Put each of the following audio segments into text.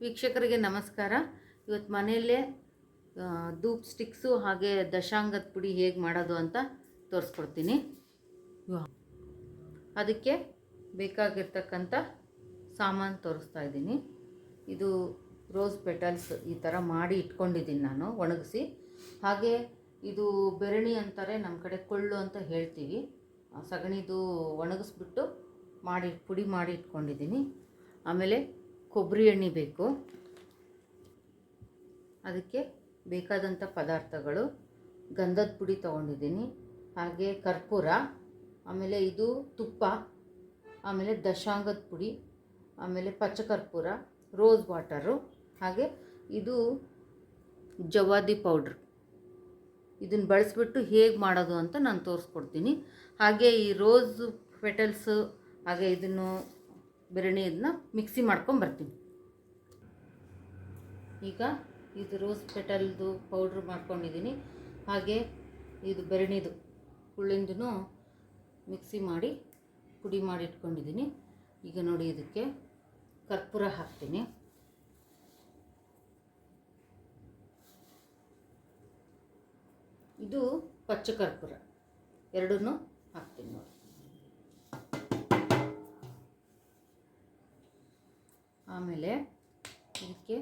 ವೀಕ್ಷಕರಿಗೆ ನಮಸ್ಕಾರ. ಇವತ್ತು ಮನೆಯಲ್ಲೇ ಧೂಪ್ ಸ್ಟಿಕ್ಸು ಹಾಗೆ ದಶಾಂಗದ ಪುಡಿ ಹೇಗೆ ಮಾಡೋದು ಅಂತ ತೋರಿಸ್ಕೊಡ್ತೀನಿ. ಅದಕ್ಕೆ ಬೇಕಾಗಿರ್ತಕ್ಕಂಥ ಸಾಮಾನು ತೋರಿಸ್ತಾ ಇದ್ದೀನಿ. ಇದು ರೋಸ್ ಪೆಟಲ್ಸ್ ಈ ಥರ ಮಾಡಿ ಇಟ್ಕೊಂಡಿದ್ದೀನಿ ನಾನು ಒಣಗಿಸಿ. ಹಾಗೆ ಇದು ಬೆರಣಿ ಅಂತಾರೆ ನಮ್ಮ ಕಡೆ ಕೊಳ್ಳು ಅಂತ ಹೇಳ್ತೀವಿ. ಸಗಣಿದು ಒಣಗಿಸ್ಬಿಟ್ಟು ಮಾಡಿ, ಪುಡಿ ಮಾಡಿ ಇಟ್ಕೊಂಡಿದ್ದೀನಿ. ಆಮೇಲೆ ಕೊಬ್ಬರಿ ಎಣ್ಣೆ ಬೇಕು. ಅದಕ್ಕೆ ಬೇಕಾದಂಥ ಪದಾರ್ಥಗಳು. ಗಂಧದ ಪುಡಿ ತೊಗೊಂಡಿದ್ದೀನಿ. ಹಾಗೆ ಕರ್ಪೂರ, ಆಮೇಲೆ ಇದು ತುಪ್ಪ, ಆಮೇಲೆ ದಶಾಂಗದ ಪುಡಿ, ಆಮೇಲೆ ಪಚ್ಚಕರ್ಪೂರ ರೋಸ್ ವಾಟರು ಹಾಗೆ ಇದು ಜವಾದಿ ಪೌಡ್ರ್ ಇದನ್ನು ಬಳಸಿಬಿಟ್ಟು ಹೇಗೆ ಮಾಡೋದು ಅಂತ ನಾನು ತೋರಿಸ್ಕೊಡ್ತೀನಿ. ಹಾಗೆ ಈ ರೋಸ್ ಪೆಟಲ್ಸು ಹಾಗೆ ಇದನ್ನು ಬೆರಣಿ ಇದನ್ನ ಮಿಕ್ಸಿ ಮಾಡ್ಕೊಂಬರ್ತೀನಿ. ಈಗ ಇದು ರೋಸ್ ಪೆಟಲ್ದು ಪೌಡ್ರ್ ಮಾಡ್ಕೊಂಡಿದ್ದೀನಿ ಹಾಗೆ ಇದು ಬೆರಣಿದು ಹುಳಿಂದೂ ಮಿಕ್ಸಿ ಮಾಡಿ ಪುಡಿ ಮಾಡಿ ಇಟ್ಕೊಂಡಿದ್ದೀನಿ ಈಗ ನೋಡಿ ಇದಕ್ಕೆ ಕರ್ಪೂರ ಹಾಕ್ತೀನಿ. ಇದು ಪಚ್ಚ ಕರ್ಪೂರ ಎರಡೂ ಹಾಕ್ತೀನಿ ನೋಡಿ. ಆಮೇಲೆ ಇದಕ್ಕೆ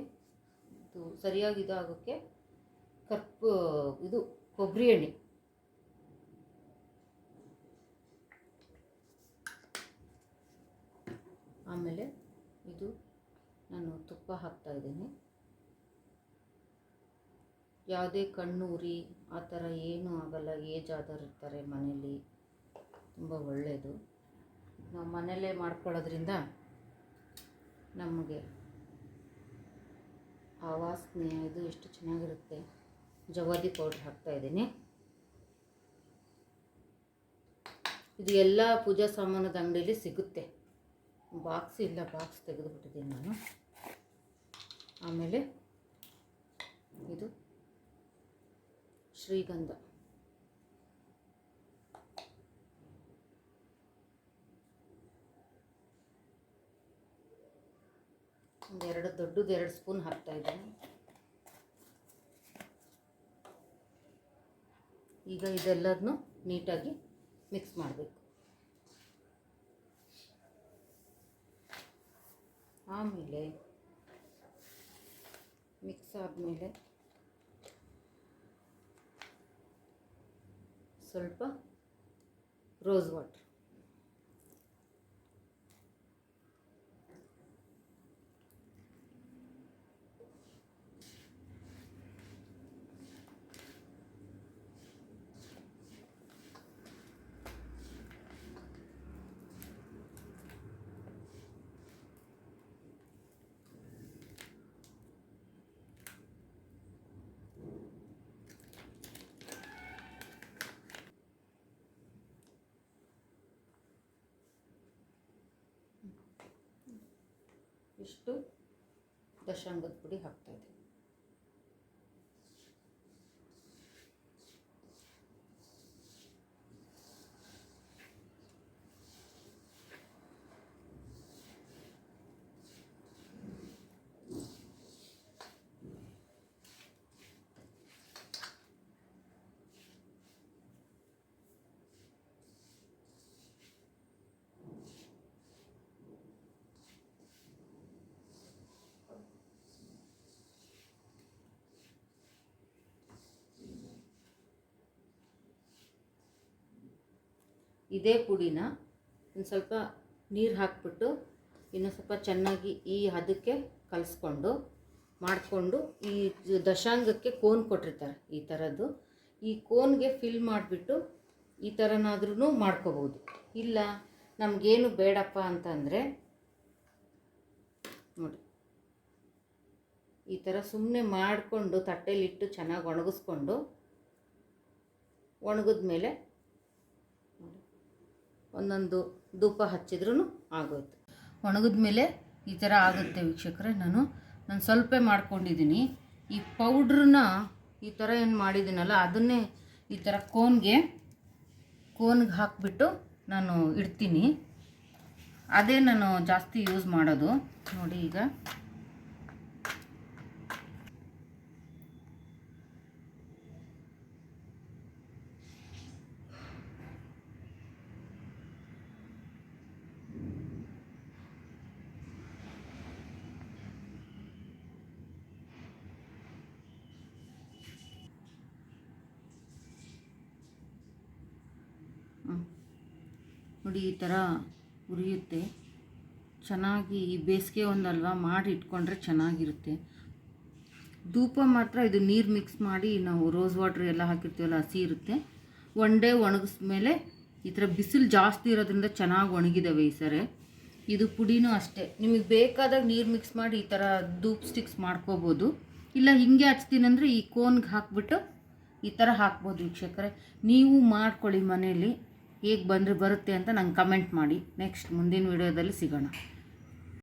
ಇದು ಸರಿಯಾಗಿ ಇದಾಗೋಕ್ಕೆ ಕರ್ಪು, ಇದು ಕೊಬ್ಬರಿ ಎಣ್ಣೆ. ಆಮೇಲೆ ಇದು ನಾನು ತುಪ್ಪ ಹಾಕ್ತಾ ಇದ್ದೀನಿ. ಯಾವುದೇ ಕಣ್ಣು ಉರಿ, ಆ ಥರ ಏನೂ ಆಗಲ್ಲ, ಏಜ್ ಆದವ್ರು ಇರ್ತಾರೆ ಮನೇಲಿ ತುಂಬ ಒಳ್ಳೆಯದು. ನಾವು ಮನೆಯಲ್ಲೇ ಮಾಡ್ಕೊಳ್ಳೋದ್ರಿಂದ ನಮಗೆ. ಆ ವಾಸನೆ ಇದು ಎಷ್ಟು ಚೆನ್ನಾಗಿರುತ್ತೆ. ಜವಾದಿ ಪೌಡ್ರ್ ಹಾಕ್ತಾಯಿದ್ದೀನಿ ಇದು ಎಲ್ಲ ಪೂಜಾ ಸಾಮಾನದ ಅಂಗಡಿಯಲ್ಲಿ ಸಿಗುತ್ತೆ. ಬಾಕ್ಸ್ ಇಲ್ಲ, ಬಾಕ್ಸ್ ತೆಗೆದುಬಿಟ್ಟಿದ್ದೀನಿ ನಾನು. ಆಮೇಲೆ ಇದು ಶ್ರೀಗಂಧ. ಒಂದು ಎರಡು ದೊಡ್ಡದು ಎರಡು ಸ್ಪೂನ್ ಹಾಕ್ತಾ ಇದ್ದೀನಿ. ಈಗ ಇದೆಲ್ಲದನ್ನು ನೀಟಾಗಿ ಮಿಕ್ಸ್ ಮಾಡಬೇಕು. ಆಮೇಲೆ ಮಿಕ್ಸ್ ಆದಮೇಲೆ ಸ್ವಲ್ಪ ರೋಸ್ ವಾಟರ್ ಇಷ್ಟು ದಶಾಂಗದ ಪುಡಿ ಹಾಕ್ತಾಯಿದ್ದೀನಿ ಇದೇ ಪುಡಿನ ಒಂದು ಸ್ವಲ್ಪ ನೀರು ಹಾಕ್ಬಿಟ್ಟು ಇನ್ನು ಸ್ವಲ್ಪ ಚೆನ್ನಾಗಿ ಈ ಹದಕ್ಕೆ ಕಲಿಸ್ಕೊಂಡು ಮಾಡಿಕೊಂಡು ಈ ದಶಾಂಗಕ್ಕೆ ಕೋನ್ ಕೊಟ್ಟಿರ್ತಾರೆ ಈ ಥರದ್ದು ಈ ಕೋನ್ಗೆ ಫಿಲ್ ಮಾಡಿಬಿಟ್ಟು ಈ ಥರನಾದ್ರೂ ಮಾಡ್ಕೋಬೋದು. ಇಲ್ಲ, ನಮಗೇನು ಬೇಡಪ್ಪ ಅಂತಂದರೆ ನೋಡಿ, ಈ ಥರ ಸುಮ್ಮನೆ ಮಾಡಿಕೊಂಡು ತಟ್ಟೆಲಿಟ್ಟು ಚೆನ್ನಾಗಿ ಒಣಗಿಸ್ಕೊಂಡು ಒಣಗಿದ ಮೇಲೆ ಒಂದೊಂದು ಧೂಪ ಹಚ್ಚಿದ್ರೂ ಆಗೋಯ್ತು. ಒಣಗಿದ ಮೇಲೆ ಈ ಥರ ಆಗುತ್ತೆ ವೀಕ್ಷಕರೆ ನಾನು. ನಾನು ಸ್ವಲ್ಪ ಮಾಡ್ಕೊಂಡಿದ್ದೀನಿ ಈ ಪೌಡ್ರನ್ನ ಈ ಥರ ಏನು ಮಾಡಿದ್ದೀನಲ್ಲ ಅದನ್ನೇ ಈ ಥರ ಕೋನ್ಗೆ ಕೋನ್ಗೆ ಹಾಕಿಬಿಟ್ಟು ನಾನು ಇಡ್ತೀನಿ. ಅದೇ ನಾನು ಜಾಸ್ತಿ ಯೂಸ್ ಮಾಡೋದು. ನೋಡಿ ಈಗ. ನೋಡಿ ಈ ಥರ ಉರಿಯುತ್ತೆ. ಚೆನ್ನಾಗಿ ಈ ಬೇಸಿಗೆ ಒಂದಲ್ವ ಮಾಡಿ ಇಟ್ಕೊಂಡ್ರೆ ಚೆನ್ನಾಗಿರುತ್ತೆ. ಧೂಪ ಮಾತ್ರ ಇದು ನೀರು ಮಿಕ್ಸ್ ಮಾಡಿ ನಾವು ರೋಸ್ ವಾಟ್ರ್ ಎಲ್ಲ ಹಾಕಿರ್ತೀವಲ್ಲ ಹಸಿ ಇರುತ್ತೆ. ಒನ್ ಡೇ ಒಣಗಿಸ್ಮೇಲೆ ಈ ಥರ ಬಿಸಿಲು ಜಾಸ್ತಿ ಇರೋದ್ರಿಂದ ಚೆನ್ನಾಗಿ ಒಣಗಿದಾವೆ ಈ ಸರಿ. ಇದು ಪುಡಿನೂ ಅಷ್ಟೇ. ನಿಮಗೆ ಬೇಕಾದಾಗ ನೀರು ಮಿಕ್ಸ್ ಮಾಡಿ ಈ ಥರ ಧೂಪ್ ಸ್ಟಿಕ್ಸ್ ಮಾಡ್ಕೋಬೋದು. ಇಲ್ಲ ಹಿಂಗೆ ಹಚ್ತೀನಂದರೆ ಈ ಕೋನ್ಗೆ ಹಾಕ್ಬಿಟ್ಟು ಈ ಥರ ಹಾಕ್ಬೋದು ವೀಕ್ಷಕರೇ. ನೀವು ಮಾಡ್ಕೊಳ್ಳಿ ಮನೆಯಲ್ಲಿ ಹೇಗೆ ಬಂದರೆ ಬರುತ್ತೆ ಅಂತ ನಂಗೆ ಕಮೆಂಟ್ ಮಾಡಿ. ನೆಕ್ಸ್ಟ್ ಮುಂದಿನ ವೀಡಿಯೋದಲ್ಲಿ ಸಿಗೋಣ.